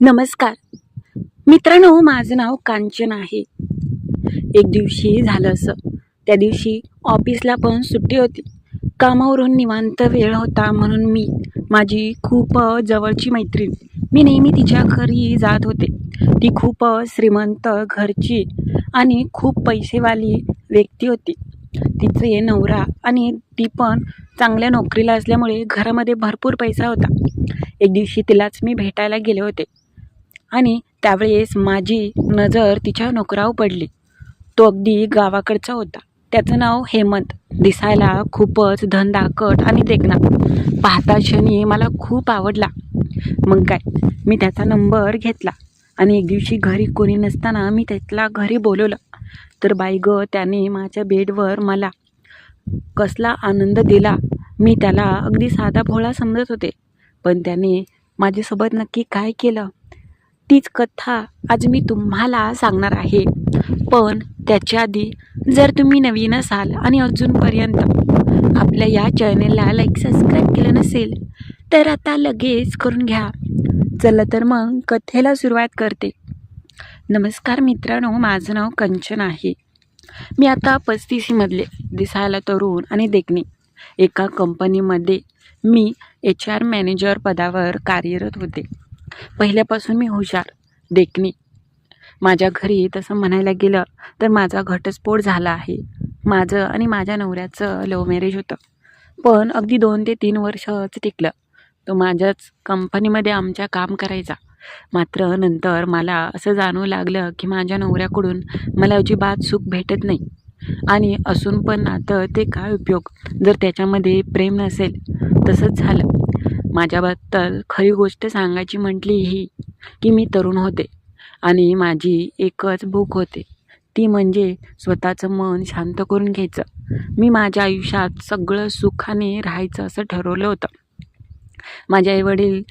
नमस्कार. मित्रांनो माझं नाव कांचन आहे. एक दिवशी झालं असं. त्या दिवशी ऑफिसला पण सुट्टी होती. कामावरून निवांत वेळ होता म्हणून मी माझी खूप जवळची मैत्रीण मी नेहमी तिच्या घरी जात होते. ती खूप श्रीमंत घरची आणि खूप पैसेवाली व्यक्ती होती. तिचे नवरा आणि ती पण चांगल्या नोकरीला असल्यामुळे घरामध्ये भरपूर पैसा होता. एक दिवशी तिलाच मी भेटायला गेले होते. आणि त्यावेळेस माझी नजर तिच्या नोकरावर पडली. तो अगदी गावाकडचा होता. त्याचं नाव हेमंत. दिसायला खूपच धनदाकट आणि देखणार पाहता क्षणी मला खूप आवडला. मग काय? मी त्याचा नंबर घेतला आणि एक दिवशी घरी कोणी नसताना मी त्याला घरी बोलवलं. तर बाई ग त्याने माझ्या बेडवर मला कसला आनंद दिला. मी त्याला अगदी साधा भोळा समजत होते. पण त्याने माझ्यासोबत नक्की काय केलं? तीच कथा आज मी तुम्हाला सांगणार आहे. पण त्याच्या आधी जर तुम्ही नवीन असाल आणि अजूनपर्यंत आपल्या या चॅनेलला लाईक सबस्क्राईब केलं नसेल तर आता लगेच करून घ्या. चला तर मग कथेला सुरुवात करते. नमस्कार मित्रांनो माझं नाव कंचन आहे. मी आता पस्तीसीमधले दिसायला तरुण आणि देखणे. एका कंपनीमध्ये मी एच आर मॅनेजर पदावर कार्यरत होते. पहिल्यापासून मी हुशार देखणी. माझ्या घरी तसं म्हणायला गेलं तर माझा घटस्फोट झाला आहे. माझं आणि माझ्या नवऱ्याचं लव्ह मॅरेज होतं. पण अगदी दोन ते तीन वर्षच टिकलं. तो माझ्याच कंपनीमध्ये आमच्या काम करायचा. मात्र नंतर मला असं जाणवू लागलं की माझ्या नवऱ्याकडून मला अजिबात सुख भेटत नाही. आणि असून पण नातं ते काय उपयोग? जर त्याच्यामध्ये प्रेम नसेल तसंच झालं. माझ्याबद्दल खरी गोष्ट सांगायची म्हटली ही की मी तरुण होते आणि माझी एकच भूक होते. ती म्हणजे स्वतःचं मन शांत करून घ्यायचं. मी माझ्या आयुष्यात सगळं सुखाने राहायचं असं ठरवलं होतं. माझे आईवडील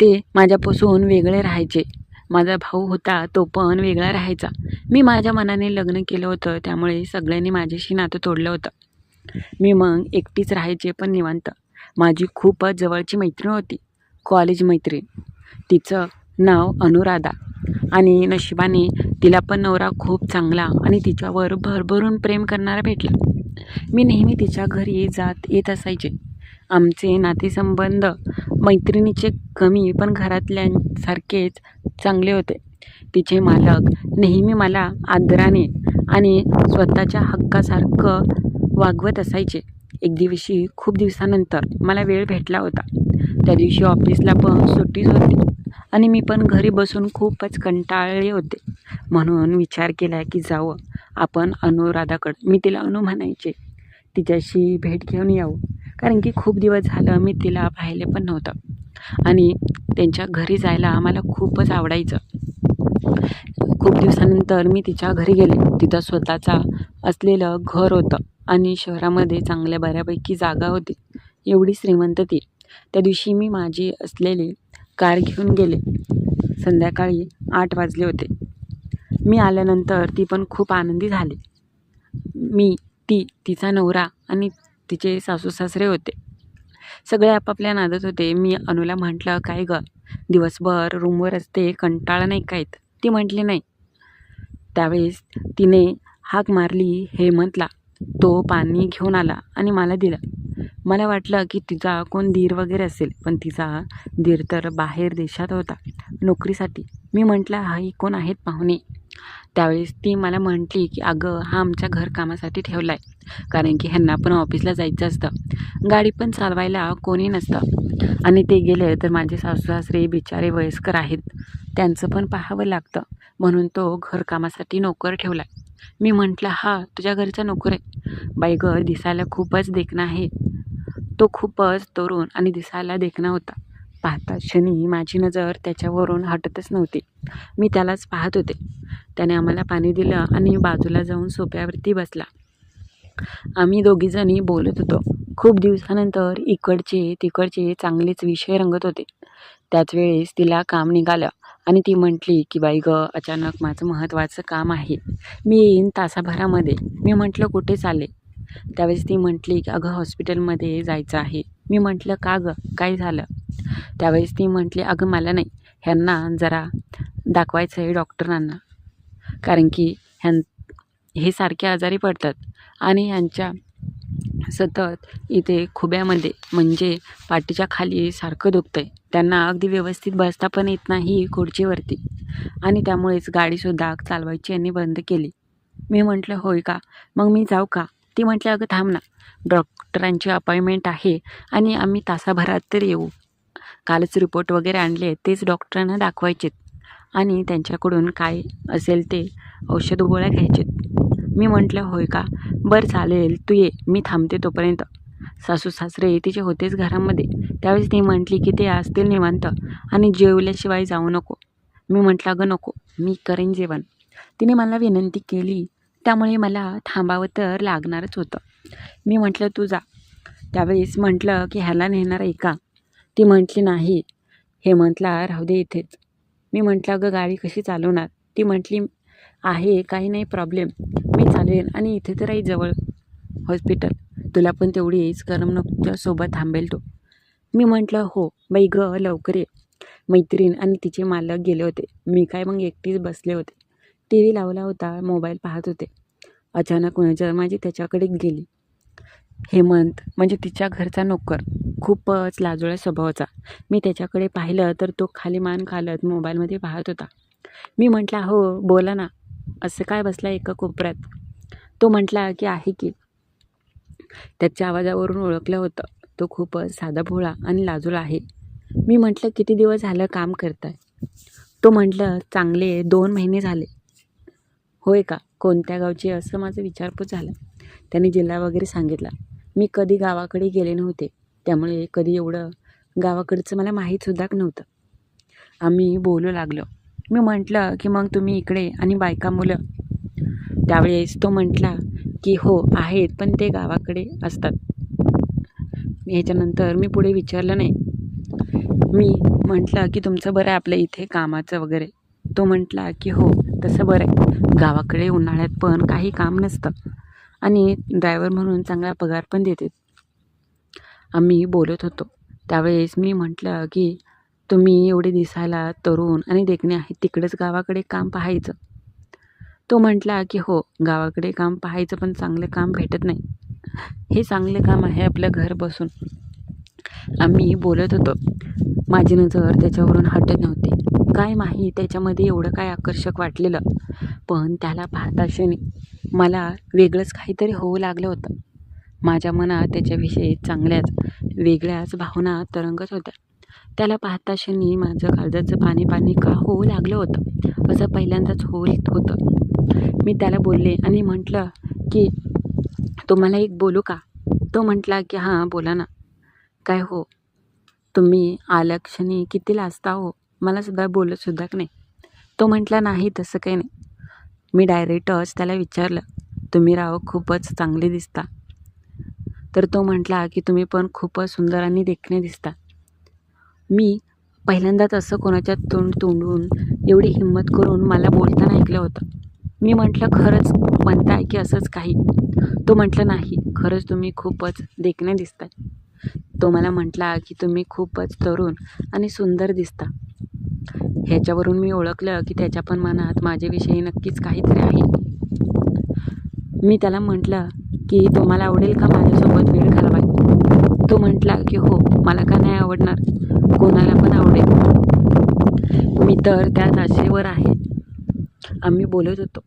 ते माझ्यापासून वेगळे राहायचे. माझा भाऊ होता तो पण वेगळा राहायचा. मी माझ्या मनाने लग्न केलं होतं त्यामुळे सगळ्यांनी माझ्याशी नातं तोडलं होतं. मी मग एकटीच राहायचे पण निवांत. माझी खूपच जवळची मैत्रीण होती. कॉलेज मैत्रीण. तिचं नाव अनुराधा. आणि नशिबाने तिला पण नवरा खूप चांगला आणि तिच्यावर भरभरून प्रेम करणारा भेटला. मी नेहमी तिच्या घरी जात येत असायचे. आमचे नातेसंबंध मैत्रिणीचे कमी पण घरातल्यांसारखेच चांगले होते. तिचे मालक नेहमी मला आदराने आणि स्वतःच्या हक्कासारखं वागवत असायचे. एक दिवशी खूप दिवसानंतर मला वेळ भेटला होता. त्या दिवशी ऑफिसला पण सुट्टीच होती आणि मी पण घरी बसून खूपच कंटाळले होते. म्हणून विचार केला की जावं आपण अनुराधाकडं. मी तिला अनु म्हणायचे तिच्याशी भेट घेऊन यावं कारण की खूप दिवस झालं मी तिला पाहिले पण नव्हतं. आणि त्यांच्या घरी जायला मला खूपच आवडायचं. खूप दिवसानंतर मी तिच्या घरी गेले. तिथं स्वतःचा असलेलं घर होतं. आणि शहरामध्ये चांगल्या बऱ्यापैकी जागा होती. एवढी श्रीमंत ती. त्या दिवशी मी माझी असलेली कार घेऊन गेले. संध्याकाळी आठ वाजले होते. मी आल्यानंतर ती पण खूप आनंदी झाली. मी ती तिचा नवरा आणि तिचे सासू सासरे होते. सगळे आपापल्या नादात होते. मी अनुला म्हटलं काय ग? दिवसभर रूमवर असते कंटाळा नाही काय ती म्हटली नाही. त्यावेळेस तिने हाक मारली हेमंतला तो पाणी घेऊन आला आणि मला दिलं. मला वाटलं की तिचा कोण धीर वगैरे असेल पण तिचा धीर तर बाहेर देशात होता नोकरीसाठी. मी म्हटलं हाही कोण आहेत पाहुणे? त्यावेळेस ती मला म्हटली की अगं हा आमच्या घरकामासाठी ठेवला आहे कारण की ह्यांना पण ऑफिसला जायचं असतं. गाडी पण चालवायला कोणी नसतं. आणि ते गेले तर माझे सासू सासरे बिचारे वयस्कर आहेत. त्यांचं पण पाहावं लागतं म्हणून तो घरकामासाठी नोकर ठेवला आहे मी म्हटलं हा तुझ्या घरचा नोकर आहे. बाई गं दिसायला खूपच देखणा आहे. तो खूपच तरुण आणि दिसायला देखणा होता. पाहता क्षणी माझी नजर त्याच्यावरून हटतच नव्हती. मी त्यालाच पाहत होते. त्याने आम्हाला पाणी दिलं आणि बाजूला जाऊन सोप्यावरती बसला. आम्ही दोघीजणी बोलत होतो. खूप दिवसानंतर इकडचे तिकडचे चांगलेच विषय रंगत होते. त्याच वेळेस तिला काम निघालं आणि ती म्हटली की बाई गं अचानक माझं महत्त्वाचं काम आहे. मी येईन तासाभरामध्ये. मी म्हटलं कुठे चाले त्यावेळेस ती म्हटली की अगं हॉस्पिटलमध्ये जायचं आहे. मी म्हटलं का गं? काय झालं? त्यावेळेस ती म्हटली अगं मला नाही. ह्यांना जरा दाखवायचं आहे डॉक्टरांना. कारण की ह्यां हे सारखे आजारी पडतात आणि यांच्या सतत इथे खुब्यामध्ये म्हणजे पाठीच्या खाली सारखं दुखतं आहे त्यांना अगदी व्यवस्थित बसता पण येत नाही खुर्चीवरती. आणि त्यामुळेच गाडीसुद्धा चालवायची यांनी बंद केली. मी म्हटलं होय का? मग मी जाऊ का? ती म्हटली अगं थांब ना. डॉक्टरांची अपॉइंटमेंट आहे आणि आम्ही तासाभरात तर येऊ. कालच रिपोर्ट वगैरे आणले तेच डॉक्टरांना दाखवायचेत. आणि त्यांच्याकडून काय असेल ते औषध गोळ्या घ्यायचेत. मी म्हटलं होय का? बरं चालेल तू ये मी थांबते तोपर्यंत. सासू सासरे तिचे होतेच घरामध्ये. त्यावेळेस ती म्हटली की ते असतील निवांत आणि जेवल्याशिवाय जाऊ नको. मी म्हटलं अगं नको मी करेन जेवण. तिने मला विनंती केली. त्यामुळे मला थांबावं तर लागणारच होतं. मी म्हटलं तू जा. त्यावेळेस म्हटलं की ह्याला नेणार आहे का? ती म्हटली नाही. हे म्हटला राहू दे इथेच. मी म्हटलं अगं गाडी कशी चालवणार? ती म्हटली आहे काही नाही प्रॉब्लेम मी चालवेन आणि इथे तर आहे जवळ. हॉस्पिटल तुला पण तेवढीच करमणूक सोबत थांबेल तो. मी म्हटलं हो बाई ग लवकर ये. मैत्रीण आणि तिचे मालक गेले होते. मी काय मग एकटीच बसले होते. टी व्ही लावला होता मोबाईल पाहत होते. अचानक नजर माझी त्याच्याकडे गेली. हेमंत म्हणजे तिच्या घरचा नोकर खूपच लाजोळ्या स्वभावाचा. मी त्याच्याकडे पाहिलं तर तो खाली मान खालत मोबाईलमध्ये पाहत होता. मी म्हटला हो बोला ना. असं काय बसला एका कोपऱ्यात? तो म्हटला की आहे की. त्याच्या आवाजावरून ओळखलं होतं. तो खूपच साधा भोळा आणि लाजूला आहे. मी म्हटलं किती दिवस झालं काम करताय? तो म्हटलं चांगले दोन महिने झाले. होय का? कोणत्या गावचे? असं माझं विचारपूस झालं. त्याने जिल्हा वगैरे सांगितला. मी कधी गावाकडे गेले नव्हते. त्यामुळे कधी एवढं गावाकडचं मला माहीतसुद्धा नव्हतं. आम्ही बोलू लागलो. मी म्हटलं की मग तुम्ही इकडे आणि बायका मुलं. त्यावेळेस तो म्हटला की हो आहेत पण ते गावाकडे असतात. ह्याच्यानंतर मी पुढे विचारलं नाही. मी म्हटलं की तुमचं बरं आहे आपल्या इथे कामाचं वगैरे. तो म्हटला की हो तसं बरं आहे. गावाकडे उन्हाळ्यात पण काही काम नसतं. आणि ड्रायव्हर म्हणून चांगला पगार पण देते. आम्ही बोलत होतो. त्यावेळेस मी म्हटलं की तुम्ही एवढे दिसायला तरुण आणि देखणे आहे तिकडेच गावाकडे काम पाहायचं. तो म्हटला की हो गावाकडे काम पाहायचं पण चांगलं काम भेटत नाही. हे चांगले काम आहे आपलं घर बसून. आम्ही बोलत होतो. माझी नजर त्याच्यावरून हटत नव्हती. काय माही त्याच्यामध्ये एवढं काय आकर्षक वाटलेलं. पण त्याला पाहता क्षणी मला वेगळंच काहीतरी होऊ लागलं होतं. माझ्या मनात त्याच्याविषयी चांगल्याच वेगळ्याच भावना तरंगत होत्या. त्याला पाहता क्षणी माझं काळजाचं पाणी पाणी का होऊ लागलं होतं? असं पहिल्यांदाच होत होतं. मी त्याला बोलले आणि म्हटलं की तुम्हाला एक बोलू का? तो म्हटला की हां बोला ना. काय हो? तुम्ही आल्या क्षणी किती लाजता हो? मला सुद्धा बोलतसुद्धा नाही. तो म्हटला नाही तसं काही नाही. मी डायरेक्टच त्याला विचारलं तुम्ही राव खूपच चांगले दिसता. तर तो म्हटला की तुम्ही पण खूपच सुंदर आणि देखणे दिसता. मी पहिल्यांदाच असं कोणाच्या तोंड तोंडून एवढी हिंमत करून मला बोलताना ऐकलं होतं. मी म्हटलं खरंच म्हणताय की असंच काही? तो म्हटलं नाही खरंच तुम्ही खूपच देखणे दिसताय. तो मला म्हटला की तुम्ही खूपच तरुण आणि सुंदर दिसता. ह्याच्यावरून मी ओळखलं की त्याच्या पण मनात माझ्याविषयी नक्कीच काहीतरी आहे. मी त्याला म्हटलं की तुम्हाला आवडेल का माझ्यासोबत वेळ घालवाय तो म्हटला की हो मला का नाही आवडणार? कोणाला पण आवडेल. मी तर त्या आशेवर आहे. आम्ही बोलत होतो.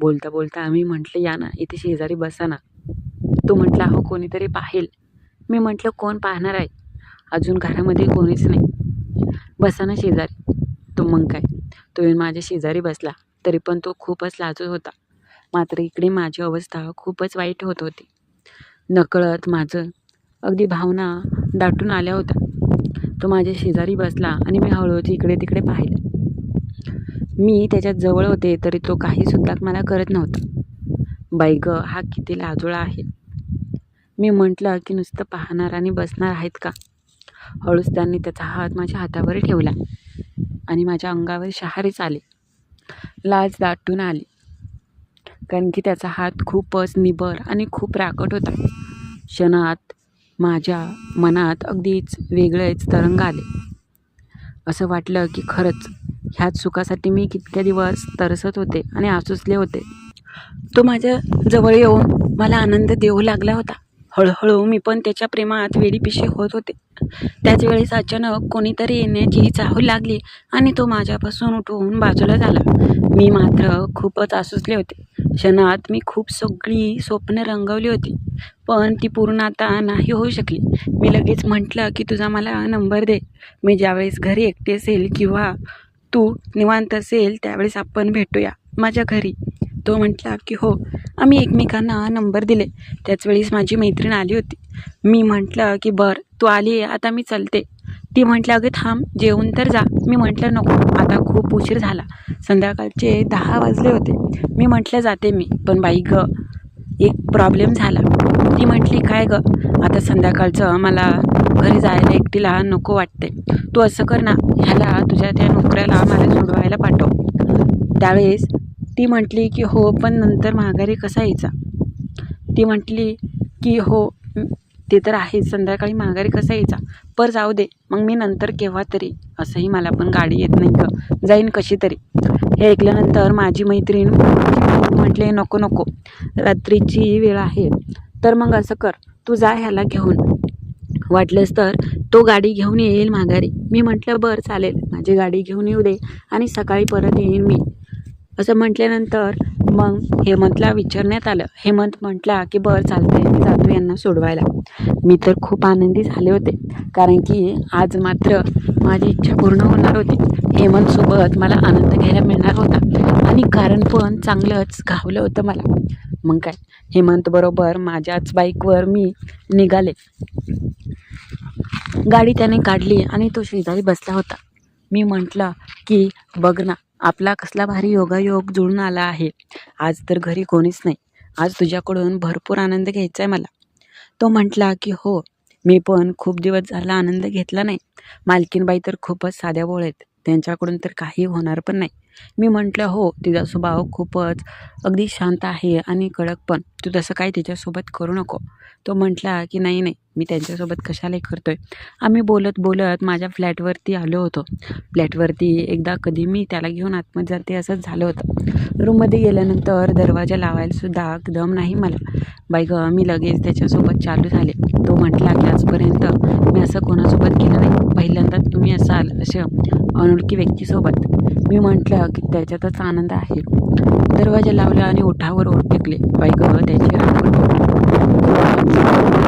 बोलता बोलता आम्ही म्हटलं या ना इथे शेजारी बसा ना. तो म्हटला हो कोणीतरी पाहेल. मी म्हटलं कोण पाहणार आहे? अजून घरामध्ये कोणीच नाही. बसा ना शेजारी. तो मग काय? तो येऊन माझ्या शेजारी बसला तरी पण तो खूपच लाजत होता. मात्र इकडे माझी अवस्था खूपच वाईट होत होती. नकळत माझं अगदी भावना दाटून आल्या होत्या. तो माझ्या शेजारी बसला आणि मी हळूहळू इकडे तिकडे पाहिलं. मी त्याच्यात जवळ होते तरी तो काहीसुद्धा मला करत नव्हता. बाई हा किती लाजोळा आहे. मी म्हटलं की नुसतं पाहणार आणि बसणार आहेत का? हळूच त्यांनी त्याचा हात माझ्या हातावर ठेवला आणि माझ्या अंगावर शहारीच आले. लाज दाटून आली. कारण की त्याचा हात खूपच निबर आणि खूप राकट होता. क्षणात माझ्या मनात अगदीच वेगळेच तरंग आले. असं वाटलं की खरंच ह्याच सुखासाठी मी कितक्या दिवस तरसत होते आणि आसुसले होते. तो माझ्या जवळ येऊन मला आनंद देऊ लागला होता. हळूहळू मी पण त्याच्या प्रेमात वेडीपिशी होत होते. त्याच वेळेस अचानक कोणीतरी येण्याची चाहूल लागली आणि तो माझ्यापासून उठून बाजूला झाला. मी मात्र खूपच आसुसले होते. क्षणात मी खूप सगळी स्वप्न रंगवली होती. पण ती पूर्ण आता नाही होऊ शकली. मी लगेच म्हटलं की तुझा मला नंबर दे. मी ज्यावेळेस घरी एकटी असेल किंवा तू निवांत असेल त्यावेळेस आपण भेटूया. माझ्या घरी. तो म्हटला की हो. आम्ही एकमेकांना नंबर दिले. त्याच वेळेस माझी मैत्रीण आली होती. मी म्हटलं की बरं तू आली आहे आता मी चलते. ती म्हटलं अगं थांब जेवून तर जा. मी म्हटलं नको आता खूप उशीर झाला. संध्याकाळचे दहा वाजले होते. मी म्हटलं जाते मी. पण बाई ग एक प्रॉब्लेम झाला. ती म्हटली काय ग? आता संध्याकाळचं मला घरी जायला एकटीला नको वाटते तू असं कर ना ह्याला तुझ्या त्या नोकऱ्याला मला सोडवायला पाठव. त्यावेळेस ती म्हटली की हो पण नंतर माघारी कसा यायचा? ती म्हटली की हो ते तर आहेच संध्याकाळी माघारी कसा यायचा? पर जाऊ दे मग मी नंतर केव्हा तरी असंही मला पण गाडी येत नाही ग. जाईन कशी तरी हे ऐकल्यानंतर माझी मैत्रीण म्हटले नको नको. रात्रीची वेळ आहे. तर मग असं कर. तू जा ह्याला घेऊन. वाटलंच तर तो गाडी घेऊन येईल माघारी. मी म्हटलं बरं चालेल. माझी गाडी घेऊन येऊ दे आणि सकाळी परत येईन मी. असं म्हटल्यानंतर मग हेमंतला विचारण्यात आलं. हेमंत म्हटला की बरं चालतंय. मी जातो यांना सोडवायला. मी तर खूप आनंदी झाले होते. कारण की आज मात्र माझी इच्छा पूर्ण होणार होती. हेमंतसोबत मला आनंद घ्यायला मिळणार होता. आणि कारण पण चांगलंच घावलं होतं मला. मग काय? हेमंतबरोबर माझ्याच बाईकवर मी निघाले. गाडी त्याने काढली आणि तो शेजारी बसला होता. मी म्हटलं की बघ ना आपला कसला भारी योगायोग जुळून आला आहे. आज तर घरी कोणीच नाही. आज तुझ्याकडून भरपूर आनंद घ्यायचा आहे मला. तो म्हटला की हो मी पण खूप दिवस झाला आनंद घेतला नाही. मालकीनबाई तर खूपच साध्या बोळ आहेत त्यांच्याकडून तर काही होणार पण नाही. मी म्हटलं हो तिचा स्वभाव खूपच अगदी शांत आहे आणि कडक पण. तू तसं काही तिच्यासोबत करू नको. तो म्हटला की नाही नाही मी त्यांच्यासोबत कशाला करतो करतोय? आम्ही बोलत बोलत माझ्या फ्लॅटवरती आलो होतो. फ्लॅटवरती एकदा कधी मी त्याला घेऊन आतमध्ये जाते असंच झालं होतं. रूममध्ये गेल्यानंतर दरवाजा लावायला सुद्धा दम नाही मला. बाई ग मी लगेच त्याच्यासोबत चालू झाले. तो म्हटला की आजपर्यंत मी असं कोणासोबत केलं नाही. पहिल्यांदाच तुम्ही असाल असं अनोळखी व्यक्तीसोबत. मी म्हटलं की त्याच्यातच आनंद आहे. दरवाजा लावला आणि ओठावर ओठ टेकले. बाई ग त्याची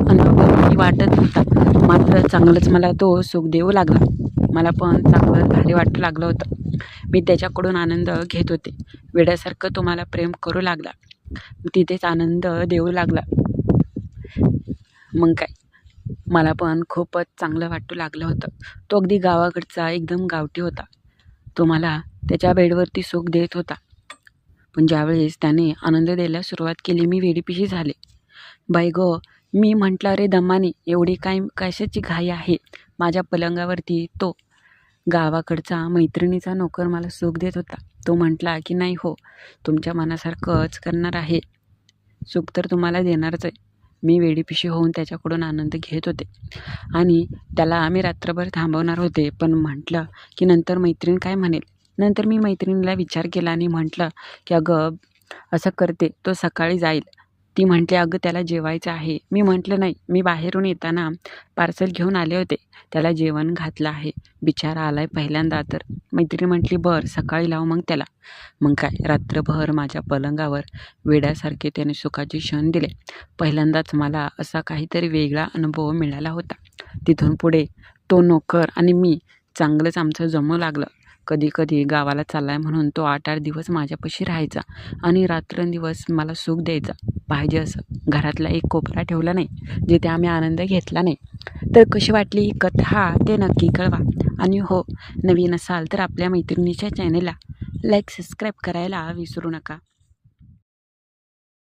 अनुभव वाटत होता. मात्र चांगलंच मला तो सुख देऊ लागला. मला पण चांगलं भारी वाटू लागलं होतं. मी त्याच्याकडून आनंद घेत होते. वेड्यासारखं तो मला प्रेम करू लागला. तिथेच आनंद देऊ लागला. मग काय? मला पण खूपच चांगलं वाटू लागलं होतं. तो अगदी गावाकडचा एकदम गावठी होता. तो मला त्याच्या बेडवरती सुख देत होता. पण ज्यावेळेस त्याने आनंद द्यायला सुरुवात केली मी वेडीपिशी झाले. बाई ग मी म्हटलं रे दमाने एवढी काय कशाची घाई आहे? माझ्या पलंगावरती तो गावाकडचा मैत्रिणीचा नोकर मला सुख देत होता. तो म्हटला की नाही हो तुमच्या मनासारखंच करणार आहे. सुख तर तुम्हाला देणारच आहे. मी वेडीपिशी होऊन त्याच्याकडून आनंद घेत होते. आणि त्याला आम्ही रात्रभर थांबवणार होते पण म्हटलं की नंतर मैत्रीण काय म्हणेल? नंतर मी मैत्रिणीला विचार केला आणि म्हटलं की अगं असं करते तो सकाळी जाईल. ती म्हटली अगं त्याला जेवायचं आहे. मी म्हटलं नाही मी बाहेरून येताना पार्सल घेऊन आले होते त्याला जेवण घातलं आहे बिचारा आलाय पहिल्यांदा तर. मैत्रीण म्हटली बरं सकाळी लाव मग त्याला. मग काय रात्रभर माझ्या पलंगावर वेड्यासारखे त्याने सुखाचे क्षण दिले. पहिल्यांदाच मला असा काहीतरी वेगळा अनुभव मिळाला होता. तिथून पुढे तो नोकर आणि मी चांगलंच आमचं जमू लागलं. कधी कधी गावाला चाललाय म्हणून तो आठ आठ दिवस माझ्यापाशी राहायचा आणि रात्रंदिवस मला सुख द्यायचा. पाहिजे असं. घरातला एक कोपरा ठेवला नाही जिथे आम्ही आनंद घेतला नाही. तर कशी वाटली ही कथा? ते नक्की कळवा. आणि हो नवीन असाल तर आपल्या मैत्रिणीच्या चॅनेलला लाईक सबस्क्राईब करायला विसरू नका.